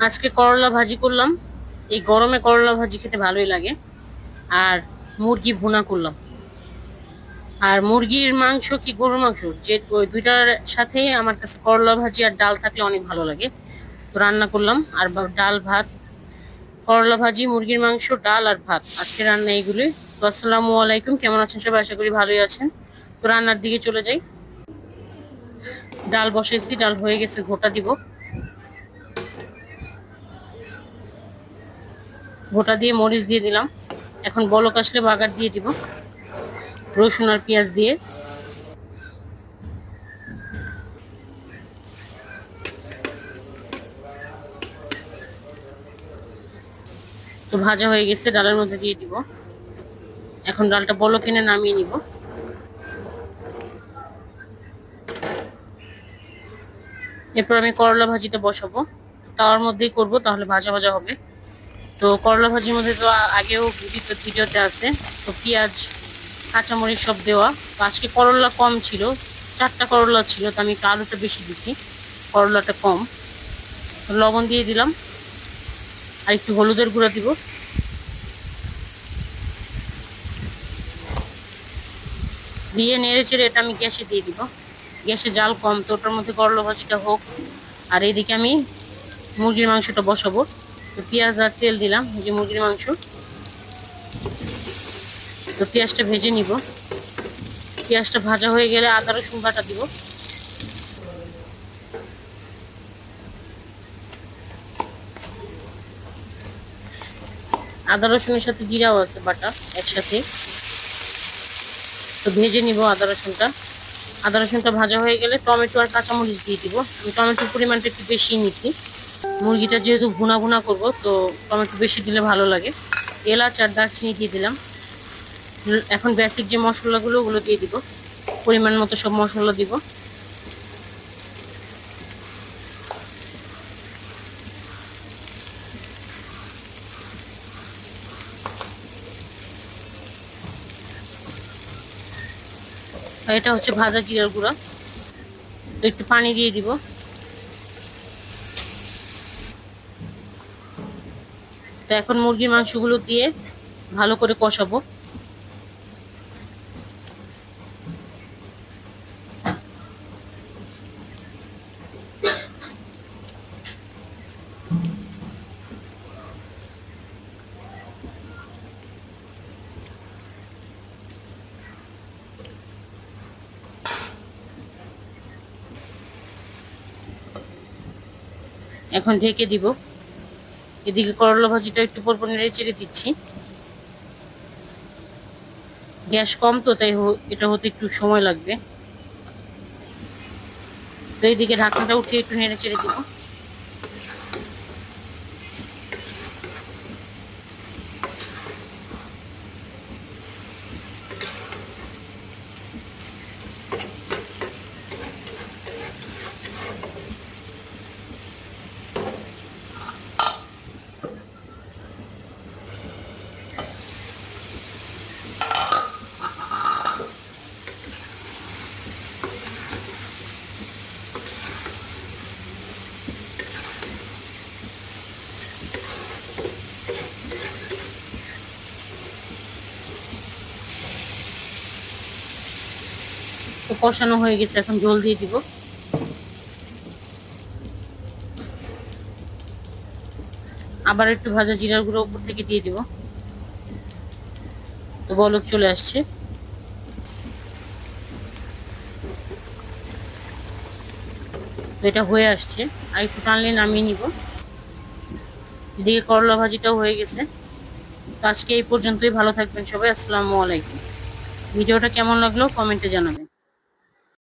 আজকে করলা ভাজি করলাম। এই গরমে করলা ভাজি খেতে ভালোই লাগে। আর মুরগি ভুনা করলাম। আর মুরগির মাংস কি গরুর মাংস? যে ওই দুইটার সাথে আমার কাছে করলা ভাজি আর ডাল থাকলে অনেক ভালো লাগে। তো রান্না করলাম। আর ডাল, ভাত, করলা ভাজি, মুরগির মাংস, ডাল আর ভাত। আজকে রান্না এইগুলি তো আসসালামু আলাইকুম। কেমন আছেন সবাই? আশা করি ভালোই আছেন। তো রান্নার দিকে চলে যাই। ডাল বসাইছি ডাল হয়ে গেছে। ঘোটা দিব। গোটা দিয়ে মরিচ দিয়ে দিলাম। এখন বলক আসলে বাগার দিয়ে দিব। রসুন আর পেঁয়াজ দিয়ে। তো ভাজা হয়ে গেছে, ডালের মধ্যে দিয়ে দিব। এখন ডালটা বলক কিনে নামিয়ে নিব। এরপর আমি করলা ভাজিটা বসাবো। তাওয়ার মধ্যেই করব, তাহলে ভাজা ভাজা হবে। তো করলা ভাজির মধ্যে তো আগেও ভিডিও ভিডিওতে আছে। তো পেঁয়াজ, কাঁচামরিচ সব দেওয়া। তো আজকে করলা কম ছিল, চারটা করলা ছিল, তো আমি একটু আলুটা বেশি দিছি, করলাটা কম। লবণ দিয়ে দিলাম। আর একটু হলুদের গুঁড়া দিব। দিয়ে নেড়ে চেড়ে এটা আমি গ্যাসে দিয়ে দিব। গ্যাসে জাল কম, তো ওটার মধ্যে করলা ভাজিটা হোক। আর এইদিকে আমি মুরগির মাংসটা বসাবো। তো পেঁয়াজ আর তেল দিলাম যে মুরগির মাংস। তো পেঁয়াজটা ভেজে নিব। পেঁয়াজটা ভাজা হয়ে গেলে আদা, রসুন বাটা দিব। আদা, রসুনের সাথে জিরাও আছে, বাটা একসাথে। তো ভেজে নিব আদা, রসুনটা। আদা, রসুনটা ভাজা হয়ে গেলে টমেটো আর কাঁচামরিচ দিয়ে দিব। আমি টমেটোর পরিমাণটা একটু বেশি নিচ্ছি। মুরগিটা যেহেতু ভুনা ভুনা করব, তো টমেটো বেশি দিলে ভালো লাগে। এলাচ আর দারচিনি দিয়ে দিলাম। এখন বেসিক যে মশলাগুলো, ওগুলো দিয়ে দিব। পরিমাণ মতো সব মশলা দিব। এটা হচ্ছে ভাজা জিরার গুঁড়া। একটু পানি দিয়ে দিব। তো এখন মুরগির মাংসগুলো দিয়ে ভালো করে কষাবো। এখন ঢেকে দিব। এদিকে করলা ভাজিটা একটু পরপর নেড়ে চেড়ে দিচ্ছি। গ্যাস কম তো, তাই এটা হতে একটু সময় লাগবে। তো এইদিকে ঢাকনাটা উঠিয়ে একটু নেড়ে চেড়ে দিব। তো কষানো হয়ে গেছে, এখন জল দিয়ে দিব। আবার একটু ভাজা জিরার গুঁড়ো উপর থেকে দিয়ে দিব। তো বলক চলে আসছে। তো এটা হয়ে আসছে। আর একটু টানলে নামিয়ে নিব। এদিকে করলা ভাজিটাও হয়ে গেছে। তো আজকে এই পর্যন্তই, ভালো থাকবেন সবাই। আসসালামু আলাইকুম। ভিডিওটা কেমন লাগল কমেন্টে জানাবেন।